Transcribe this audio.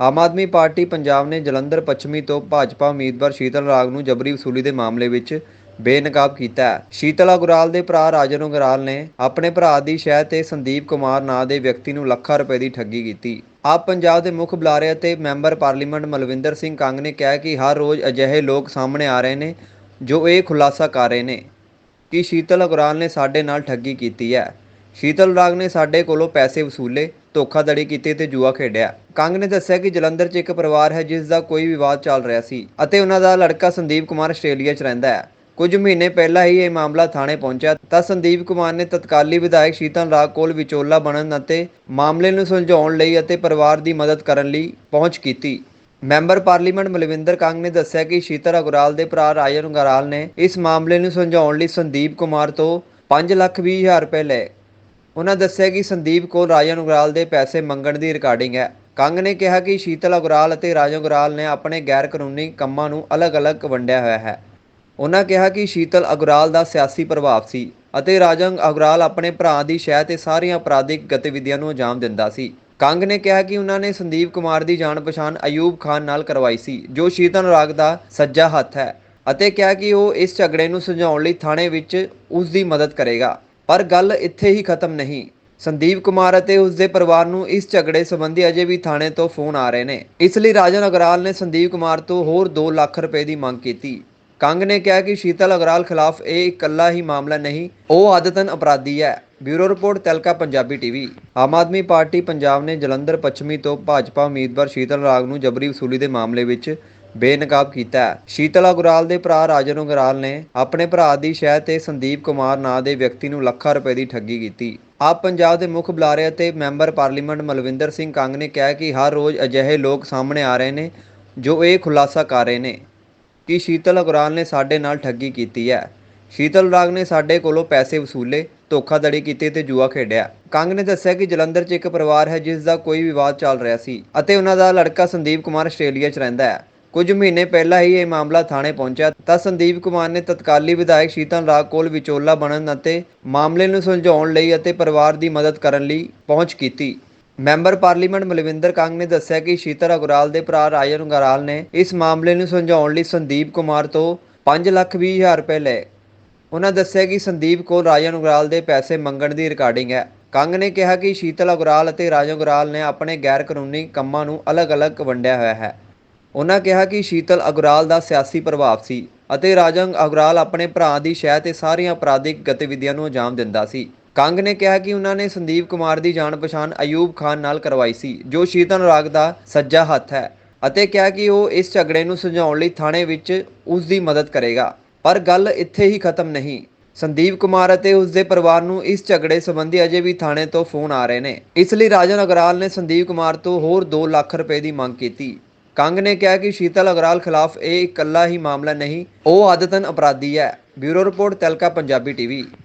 ਆਮ Aadmi party Punjab ਨੇ ਜਲੰਧਰ ਪੱਛਮੀ ਤੋਂ ਭਾਜਪਾ ਉਮੀਦਵਾਰ ਸ਼ੀਤਲ ਰਾਗ ਨੂੰ ਜਬਰੀ ਵਸੂਲੀ ਦੇ ਮਾਮਲੇ ਵਿੱਚ ਬੇਨਕਾਬ ਕੀਤਾ ਹੈ। ਸ਼ੀਤਲ ਅਗਰਾਲ ਦੇ ਭਰਾ ਰਾਜਨ ਅਗਰਾਲ ਨੇ ਆਪਣੇ ਭਰਾ ਦੀ ਸ਼ਹਿ ਤੇ ਸੰਦੀਪ ਕੁਮਾਰ ਨਾਂ ਦੇ ਵਿਅਕਤੀ ਨੂੰ ਲੱਖਾਂ ਰੁਪਏ ਦੀ ਠੱਗੀ ਕੀਤੀ। ਆਪ ਪੰਜਾਬ ਦੇ ਮੁੱਖ ਬੁਲਾਰੇ ਅਤੇ ਮੈਂਬਰ ਪਾਰਲੀਮੈਂਟ ਮਲਵਿੰਦਰ ਸਿੰਘ ਕੰਗ ਨੇ ਕਿਹਾ ਕਿ ਹਰ ਰੋਜ਼ ਅਜਿਹੇ ਲੋਕ ਸਾਹਮਣੇ ਆ ਰਹੇ ਨੇ ਜੋ ਇਹ ਖੁਲਾਸਾ ਕਰ ਰਹੇ ਨੇ ਕਿ ਸ਼ੀਤਲ ਅਗਰਾਲ ਨੇ ਸਾਡੇ ਨਾਲ ਠੱਗੀ ਕੀਤੀ ਹੈ। ਸ਼ੀਤਲ ਰਾਗ ਨੇ ਸਾਡੇ ਕੋਲੋਂ ਪੈਸੇ ਵਸੂਲੇ ਧੋਖਾਧੜੀ ਕੀਤੀ ਤੇ ਜੂਆ ਖੇਡਿਆ। ਕੰਗ ਨੇ ਦੱਸਿਆ ਕਿ ਜਲੰਧਰ 'ਚ ਇੱਕ ਪਰਿਵਾਰ ਹੈ ਜਿਸ ਦਾ ਕੋਈ ਵਿਵਾਦ ਚੱਲ ਰਿਹਾ ਸੀ ਅਤੇ ਉਹਨਾਂ ਦਾ ਲੜਕਾ ਸੰਦੀਪ ਕੁਮਾਰ ਆਸਟ੍ਰੇਲੀਆ 'ਚ ਰਹਿੰਦਾ ਹੈ। ਕੁਝ ਮਹੀਨੇ ਪਹਿਲਾਂ ਹੀ ਇਹ ਮਾਮਲਾ ਥਾਣੇ ਪਹੁੰਚਿਆ ਤਾਂ ਸੰਦੀਪ ਕੁਮਾਰ ਨੇ ਤਤਕਾਲੀ ਵਿਧਾਇਕ ਸ਼ੀਤਲ ਰਾਗ ਕੋਲ ਵਿਚੋਲਾ ਬਣਨ ਅਤੇ ਮਾਮਲੇ ਨੂੰ ਸੁਲਝਾਉਣ ਲਈ ਅਤੇ ਪਰਿਵਾਰ ਦੀ ਮਦਦ ਕਰਨ ਲਈ ਪਹੁੰਚ ਕੀਤੀ। ਮੈਂਬਰ ਪਾਰਲੀਮੈਂਟ ਮਲਵਿੰਦਰ ਕੰਗ ਨੇ ਦੱਸਿਆ ਕਿ ਸ਼ੀਤਲ ਅਗਰਾਲ ਦੇ ਭਰਾ ਰਾਜਨ ਅਗਰਾਲ ਨੇ ਇਸ ਮਾਮਲੇ ਨੂੰ ਸੁਲਝਾਉਣ ਲਈ ਸੰਦੀਪ ਕੁਮਾਰ ਤੋਂ 5 ਲੱਖ ਵੀਹ ਹਜ਼ਾਰ ਰੁਪਏ ਲਏ। ਉਹਨਾਂ ਦੱਸਿਆ ਕਿ ਸੰਦੀਪ ਕੋਲ ਰਾਜਨ ਅਗਰਾਲ ਦੇ ਪੈਸੇ ਮੰਗਣ ਦੀ ਰਿਕਾਰਡਿੰਗ ਹੈ। ਕੰਗ ਨੇ ਕਿਹਾ ਕਿ ਸ਼ੀਤਲ ਅਗਰਾਲ ਅਤੇ ਰਾਜਨ ਅਗਰਾਲ ਨੇ ਆਪਣੇ ਗੈਰ ਕਾਨੂੰਨੀ ਕੰਮਾਂ ਨੂੰ ਅਲੱਗ-ਅਲੱਗ ਵੰਡਿਆ ਹੋਇਆ ਹੈ। ਉਹਨਾਂ ਕਿਹਾ ਕਿ ਸ਼ੀਤਲ ਅਗਰਾਲ ਦਾ ਸਿਆਸੀ ਪ੍ਰਭਾਵ ਸੀ ਅਤੇ ਰਾਜਨ ਅਗਰਾਲ ਆਪਣੇ ਭਰਾ ਦੀ ਸ਼ਹਿ ਤੇ ਸਾਰੀਆਂ ਅਪਰਾਧਿਕ ਗਤੀਵਿਧੀਆਂ ਨੂੰ ਅੰਜਾਮ ਦਿੰਦਾ ਸੀ। ਕੰਗ ਨੇ ਕਿਹਾ ਕਿ ਉਹਨਾਂ ਨੇ ਸੰਦੀਪ ਕੁਮਾਰ ਦੀ ਜਾਣ ਪਛਾਣ ਅਯੂਬ ਖਾਨ ਨਾਲ ਕਰਵਾਈ ਸੀ, ਜੋ ਸ਼ੀਤਲ ਰਾਗ ਦਾ ਸੱਜਾ ਹੱਥ ਹੈ ਅਤੇ ਕਿਹਾ ਕਿ ਉਹ ਇਸ ਝਗੜੇ ਨੂੰ ਸੁਲਝਾਉਣ ਲਈ ਥਾਣੇ ਵਿੱਚ ਉਸ ਦੀ ਮਦਦ ਕਰੇਗਾ। ਪਰ ਗੱਲ ਇੱਥੇ ਹੀ ਖਤਮ ਨਹੀਂ। ਸੰਦੀਪ ਕੁਮਾਰ ਅਤੇ ਉਸ ਦੇ ਪਰਿਵਾਰ ਨੂੰ ਇਸ ਝਗੜੇ ਸੰਬੰਧੀ ਅਜੇ ਵੀ ਥਾਣੇ ਤੋਂ ਫੋਨ ਆ ਰਹੇ ਨੇ। ਇਸ ਲਈ ਰਾਜਨ ਅਗਰਾਲ ਨੇ ਸੰਦੀਪ ਕੁਮਾਰ ਤੋਂ ਹੋਰ 2 ਲੱਖ ਰੁਪਏ ਦੀ ਮੰਗ ਕੀਤੀ। ਕੰਗ ਨੇ ਕਿਹਾ ਕਿ ਸ਼ੀਤਲ ਅਗਰਾਲ ਖਿਲਾਫ ਇਹ ਇਕੱਲਾ ਹੀ ਮਾਮਲਾ ਨਹੀਂ, ਉਹ ਆਦਤਨ ਅਪਰਾਧੀ ਹੈ। ਬਿਊਰੋ ਰਿਪੋਰਟ, ਤਲਕਾ, ਪੰਜਾਬੀ ਟੀਵੀ। ਆਮ ਆਦਮੀ ਪਾਰਟੀ ਪੰਜਾਬ ਨੇ ਜਲੰਧਰ, ਪੱਛਮੀ ਤੋਂ ਭਾਜਪਾ ਉਮੀਦਵਾਰ ਸ਼ੀਤਲ ਰਾਗ ਨੂੰ ਜਬਰੀ ਵਸੂਲੀ ਦੇ ਮਾਮਲੇ ਵਿੱਚ ਬੇਨਕਾਬ ਕੀਤਾ ਹੈ। ਸ਼ੀਤਲ ਅਗਰਾਲ ਦੇ ਭਰਾ ਰਾਜਨ ਅਗਰਾਲ ਨੇ ਆਪਣੇ ਭਰਾ ਦੀ ਸ਼ਹਿ ਤੇ ਸੰਦੀਪ ਕੁਮਾਰ ਨਾਂ ਦੇ ਵਿਅਕਤੀ ਨੂੰ ਲੱਖਾਂ ਰੁਪਏ ਦੀ ਠੱਗੀ ਕੀਤੀ। ਆਪ ਪੰਜਾਬ ਦੇ ਮੁੱਖ ਬੁਲਾਰੇ ਅਤੇ ਮੈਂਬਰ ਪਾਰਲੀਮੈਂਟ ਮਲਵਿੰਦਰ ਸਿੰਘ ਕੰਗ ਨੇ ਕਿਹਾ ਕਿ ਹਰ ਰੋਜ਼ ਅਜਿਹੇ ਲੋਕ ਸਾਹਮਣੇ ਆ ਰਹੇ ਨੇ ਜੋ ਇਹ ਖੁਲਾਸਾ ਕਰ ਰਹੇ ਨੇ ਕਿ ਸ਼ੀਤਲ ਅਗਰਾਲ ਨੇ ਸਾਡੇ ਨਾਲ ਠੱਗੀ ਕੀਤੀ ਹੈ। ਸ਼ੀਤਲ ਰਾਗ ਨੇ ਸਾਡੇ ਕੋਲੋਂ ਪੈਸੇ ਵਸੂਲੇ, ਧੋਖਾਧੜੀ ਕੀਤੀ ਤੇ ਜੂਆ ਖੇਡਿਆ। ਕੰਗ ਨੇ ਦੱਸਿਆ ਕਿ ਜਲੰਧਰ 'ਚ ਇੱਕ ਪਰਿਵਾਰ ਹੈ ਜਿਸ ਦਾ ਕੋਈ ਵਿਵਾਦ ਚੱਲ ਰਿਹਾ ਸੀ ਅਤੇ ਉਹਨਾਂ ਦਾ ਲੜਕਾ ਸੰਦੀਪ ਕੁਮਾਰ ਆਸਟ੍ਰੇਲੀਆ 'ਚ ਰਹਿੰਦਾ ਹੈ। ਕੁਝ ਮਹੀਨੇ ਪਹਿਲਾਂ ਹੀ ਇਹ ਮਾਮਲਾ ਥਾਣੇ ਪਹੁੰਚਿਆ ਤਾਂ ਸੰਦੀਪ ਕੁਮਾਰ ਨੇ ਤਤਕਾਲੀ ਵਿਧਾਇਕ ਸ਼ੀਤਲ ਰਾਗ ਕੋਲ ਵਿਚੋਲਾ ਬਣਨ ਅਤੇ ਮਾਮਲੇ ਨੂੰ ਸੁਲਝਾਉਣ ਲਈ ਅਤੇ ਪਰਿਵਾਰ ਦੀ ਮਦਦ ਕਰਨ ਲਈ ਪਹੁੰਚ ਕੀਤੀ। ਮੈਂਬਰ ਪਾਰਲੀਮੈਂਟ ਮਲਵਿੰਦਰ ਕੰਗ ਨੇ ਦੱਸਿਆ ਕਿ ਸ਼ੀਤਲ ਅਗਰਾਲ ਦੇ ਭਰਾ ਰਾਜਨ ਅਗਰਾਲ ਨੇ ਇਸ ਮਾਮਲੇ ਨੂੰ ਸੁਲਝਾਉਣ ਲਈ ਸੰਦੀਪ ਕੁਮਾਰ ਤੋਂ 5 ਲੱਖ ਵੀਹ ਹਜ਼ਾਰ ਰੁਪਏ ਲਏ। ਉਹਨਾਂ ਦੱਸਿਆ ਕਿ ਸੰਦੀਪ ਕੋਲ ਰਾਜਨ ਅਗਰਾਲ ਦੇ ਪੈਸੇ ਮੰਗਣ ਦੀ ਰਿਕਾਰਡਿੰਗ ਹੈ। ਕੰਗ ਨੇ ਕਿਹਾ ਕਿ ਸ਼ੀਤਲ ਅਗਰਾਲ ਅਤੇ ਰਾਜਨ ਅਗਰਾਲ ਨੇ ਆਪਣੇ ਗੈਰ ਕਾਨੂੰਨੀ ਕੰਮਾਂ ਨੂੰ ਅਲੱਗ-ਅਲੱਗ ਵੰਡਿਆ ਹੋਇਆ ਹੈ। ਉਹਨਾਂ ਕਿਹਾ ਕਿ ਸ਼ੀਤਲ ਅਗਰਾਲ ਦਾ ਸਿਆਸੀ ਪ੍ਰਭਾਵ ਸੀ ਅਤੇ ਰਾਜਨ ਅਗਰਾਲ ਆਪਣੇ ਭਰਾ ਦੀ ਸ਼ਹਿ ਤੇ ਸਾਰੀਆਂ ਅਪਰਾਧਿਕ ਗਤੀਵਿਧੀਆਂ ਨੂੰ ਅੰਜਾਮ ਦਿੰਦਾ ਸੀ। ਕੰਗ ਨੇ ਕਿਹਾ ਕਿ ਉਹਨਾਂ ਨੇ ਸੰਦੀਪ ਕੁਮਾਰ ਦੀ ਜਾਣ ਪਛਾਣ ਅਯੂਬ ਖਾਨ ਨਾਲ ਕਰਵਾਈ ਸੀ, ਜੋ ਸ਼ੀਤਲ ਰਾਗ ਦਾ ਸੱਜਾ ਹੱਥ ਹੈ ਅਤੇ ਕਿਹਾ ਕਿ ਉਹ ਇਸ ਝਗੜੇ ਨੂੰ ਸੁਲਝਾਉਣ ਲਈ ਥਾਣੇ ਵਿੱਚ ਉਸ ਦੀ ਮਦਦ ਕਰੇਗਾ। ਪਰ ਗੱਲ ਇੱਥੇ ਹੀ ਖਤਮ ਨਹੀਂ। ਸੰਦੀਪ ਕੁਮਾਰ ਅਤੇ ਉਸ ਦੇ ਪਰਿਵਾਰ ਨੂੰ ਇਸ ਝਗੜੇ ਸੰਬੰਧੀ ਅਜੇ ਵੀ ਥਾਣੇ ਤੋਂ ਫੋਨ ਆ ਰਹੇ ਨੇ। ਇਸ ਲਈ ਰਾਜਨ ਅਗਰਾਲ ਨੇ ਸੰਦੀਪ ਕੁਮਾਰ ਤੋਂ ਹੋਰ 2 ਲੱਖ ਰੁਪਏ ਦੀ ਮੰਗ ਕੀਤੀ। ਕੰਗ ਨੇ ਕਿਹਾ ਕਿ ਸ਼ੀਤਲ ਅਗਰਾਲ ਖਿਲਾਫ ਇਹ ਇਕੱਲਾ ਹੀ ਮਾਮਲਾ ਨਹੀਂ, ਉਹ ਆਦਤਨ ਅਪਰਾਧੀ ਹੈ। ਬਿਊਰੋ ਰਿਪੋਰਟ ਤਲਕਾ, ਪੰਜਾਬੀ ਟੀਵੀ।